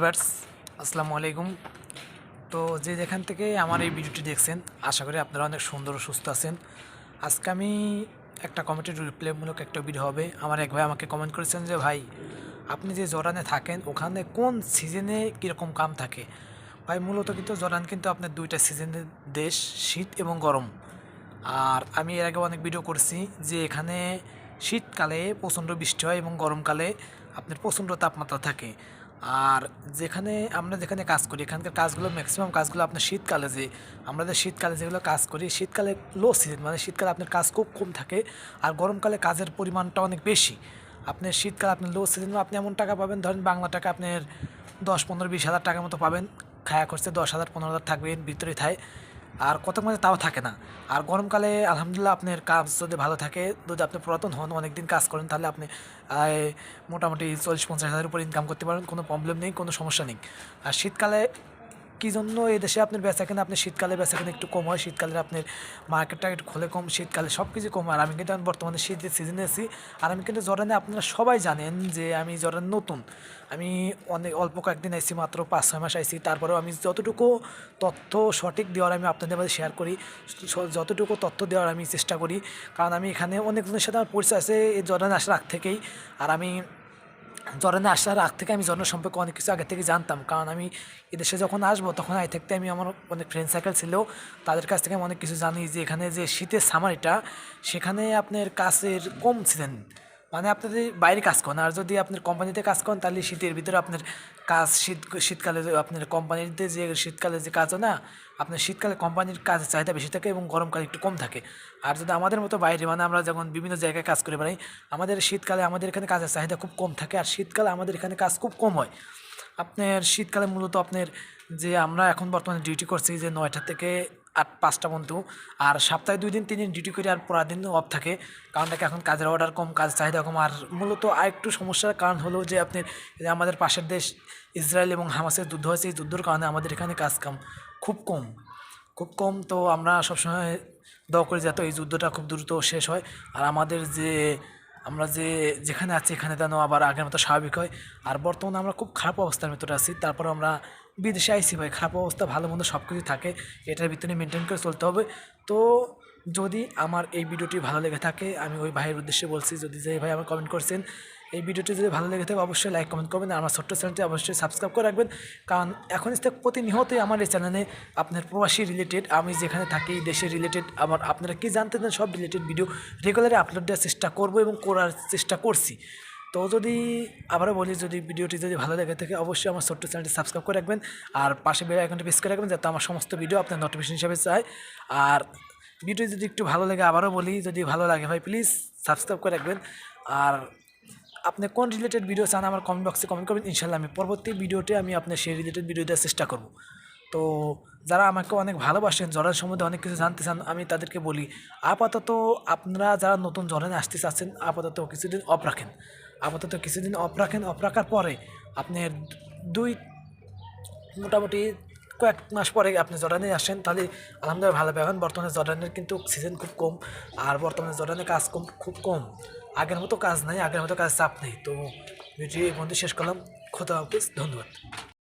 Viewers আসসালামু আলাইকুম। তো যে যেখান থেকে আমার এই ভিডিওটি দেখছেন, আশা করি আপনারা অনেক সুন্দর সুস্থ আছেন। আজকে আমি একটা কমেন্টের রিপ্লাইমূলক একটা ভিডিও হবে। আমার এক ভাই আমাকে কমেন্ট করেছেন যে, ভাই, আপনি যে জরানে থাকেন, ওখানে কোন সিজনে কীরকম কাম থাকে? ভাই, মূলত কিন্তু জরান কিন্তু আপনার দুইটা সিজনের দেশ, শীত এবং গরম। আর আমি এর আগে অনেক ভিডিও করছি যে, এখানে শীতকালে প্রচণ্ড বৃষ্টি হয় এবং গরমকালে আপনার প্রচণ্ড তাপমাত্রা থাকে। আর যেখানে আমরা যেখানে কাজ করি, এখানকার কাজগুলো ম্যাক্সিমাম কাজগুলো আপনার শীতকালে যে আমরা যে শীতকালে যেগুলো কাজ করি, শীতকালে লো সিজন মানে শীতকালে আপনার কাজ খুব কম থাকে আর গরমকালে কাজের পরিমাণটা অনেক বেশি। আপনার শীতকালে আপনার লো সিজন আপনি এমন টাকা পাবেন, ধরেন বাংলা টাকা আপনার দশ, পনেরো, বিশ হাজার টাকার মতো পাবেন। খায়া খরচে দশ হাজার, পনেরো হাজার থাকবেন ভিতরে থায়। আর কত মাঝে তাও থাকে না। আর গরমকালে আলহামদুলিল্লাহ আপনার কাজ যদি ভালো থাকে, যদি আপনি পুরাতন হন, অনেকদিন কাজ করেন, তাহলে আপনি মোটামুটি চল্লিশ পঞ্চাশ হাজার উপর ইনকাম করতে পারেন কোনো প্রবলেম নেই, কোনো সমস্যা নেই। আর শীতকালে কী জন্য এই দেশে আপনার বেচা কেনা আপনি শীতকালে বেচা কেনা একটু কম হয় শীতকালে আপনার মার্কেটটা একটু খোলে কম, শীতকালে সব কিছু কম আর আমি কিন্তু বর্তমানে শীতের সিজনে আছি। আর আমি কিন্তু জর্ডানে আপনারা সবাই জানেন যে আমি জর্ডান নতুন। আমি অনেক, অল্প কয়েকদিন আইসি মাত্র পাঁচ, ছয় মাস আইসি তারপরেও আমি যতটুকু তথ্য সঠিক দেওয়ার আমি আপনাদের মধ্যে শেয়ার করি যতটুকু তথ্য দেওয়ার আমি চেষ্টা করি। কারণ আমি এখানে অনেকজনের সাথে আমার পরিচয় আছে, এই জর্ডানে আসার আগ থেকেই। আর আমি জর্ডানে আসার আগ থেকে আমি জর্ডান সম্পর্কে অনেক কিছু আগে থেকে জানতাম। কারণ আমি এদেশে যখন আসব, তখন আগে থাকতে আমি আমার অনেক ফ্রেন্ড সার্কেল ছিল। তাদের কাছ থেকে আমি অনেক কিছু জানি যে, এখানে যে শীতের সামারিটা সেখানে আপনার কাছের কম ছিলেন। মানে আপনি যদি বাইরে কাজ করেন, আর যদি আপনার কোম্পানিতে কাজ করেন, তাহলে শীতের ভিতরে আপনার কাজ শীত, শীতকালে আপনার কোম্পানিতে যে শীতকালে যে কাজ না, আপনার শীতকালে কোম্পানির কাজের চাহিদা বেশি থাকে এবং গরমকালে একটু কম থাকে। আর যদি আমাদের মতো বাইরে মানে আমরা যখন বিভিন্ন জায়গায় কাজ করে বেড়াই, আমাদের শীতকালে আমাদের এখানে কাজের চাহিদা খুব কম থাকে, আর শীতকালে আমাদের এখানে কাজ খুব কম হয়। আপনার শীতকালে মূলত আপনার যে আমরা এখন বর্তমানে ডিউটি করছি যে নয়টা থেকে আট, পাঁচটা পর্যন্ত। আর সপ্তাহে দুই দিন, তিন দিন ডিউটি করি আর পরের দিন অফ থাকে। কারণ দেখে, এখন কাজের অর্ডার কম কাজ চাহিদা কম। আর মূলত আরেকটু সমস্যার কারণ হলো যে, আপনি আমাদের পাশের দেশ ইসরায়েল এবং হামাসের যুদ্ধ হয়েছে, এই যুদ্ধের কারণে আমাদের এখানে কাজ কাম খুব কম। খুব কম তো আমরা সবসময় দোয়া করি যাতে এই যুদ্ধটা খুব দ্রুত শেষ হয়। আর আমাদের যে আমরা যে যেখানে আছি, এখানে যেন আবার আগের মতো স্বাভাবিক হয়। আর বর্তমানে আমরা খুব খারাপ অবস্থার ভিতরে আছি। তারপর আমরা বিদেশে আইসি ভাই, খারাপ অবস্থা, ভালো মন্দ সব কিছু থাকে। এটার ভিতরে মেনটেন করে চলতে হবে। তো যদি আমার এই ভিডিওটি ভালো লেগে থাকে, আমি ওই ভাইয়ের উদ্দেশ্যে বলছি, যদি যে ভাই আমার কমেন্ট করছেন, এই ভিডিওটি যদি ভালো লেগে থাকে, অবশ্যই লাইক কমেন্ট করবেন আমার ছোট্ট চ্যানেলটি অবশ্যই সাবস্ক্রাইব করে রাখবেন। কারণ এখন থেকে প্রতিনিয়তই আমার এই চ্যানেলে আপনার প্রবাসী রিলেটেড আমি যেখানে থাকি দেশের রিলেটেড আমার আপনারা কি জানতে চান, সব রিলেটেড ভিডিও রেগুলারই আপলোড দেওয়ার চেষ্টা করব এবং করার চেষ্টা করছি। তো যদি আবারও বলি, যদি ভিডিওটি যদি ভালো লেগে থাকে, অবশ্যই আমার ছোট্ট চ্যানেলটি সাবস্ক্রাইব করে রাখবেন, আর পাশে বেল আইকনটি প্রেস করে রাখবেন, যাতে আমার সমস্ত ভিডিও আপনার নোটিফিকেশন হিসাবে চায়। আর ভিডিও যদি একটু ভালো লাগে আবারও বলি, যদি ভালো লাগে ভাই প্লিজ সাবস্ক্রাইব করে রাখবেন। আর আপনি কোন রিলেটেড ভিডিও চান আমার কমেন্ট বক্সে কমেন্ট করবেন, ইনশাল্লাহ আমি পরবর্তী ভিডিওতে আমি আপনার সেই রিলেটেড ভিডিও দেওয়ার চেষ্টা করব। তো যারা আমাকে অনেক ভালোবাসেন জলের সম্বন্ধে অনেক কিছু জানতে চান, আমি তাদেরকে বলি, আপাতত আপনারা যারা নতুন জলেনে আসতে চাচ্ছেন, আপাতত কিছুদিন অফ রাখেন। আপাতত কিছুদিন অফ রাখেন অফ রাখার পরে আপনার দুই মোটামুটি কয়েক মাস পরে আপনি জর্ডানে আসেন, তাহলে আলহামদুলিল্লাহ ভালো পাবেন বর্তমানে জর্ডানের কিন্তু সিজন খুব কম, আর বর্তমানে জর্ডানে কাজ কম, খুব কম। আগের মতো কাজ নাই, আগের মতো কাজ চাপ নেই। তো ভিডিও এই বন্ধু শেষ করলাম। খোদা হাফিজ, ধন্যবাদ।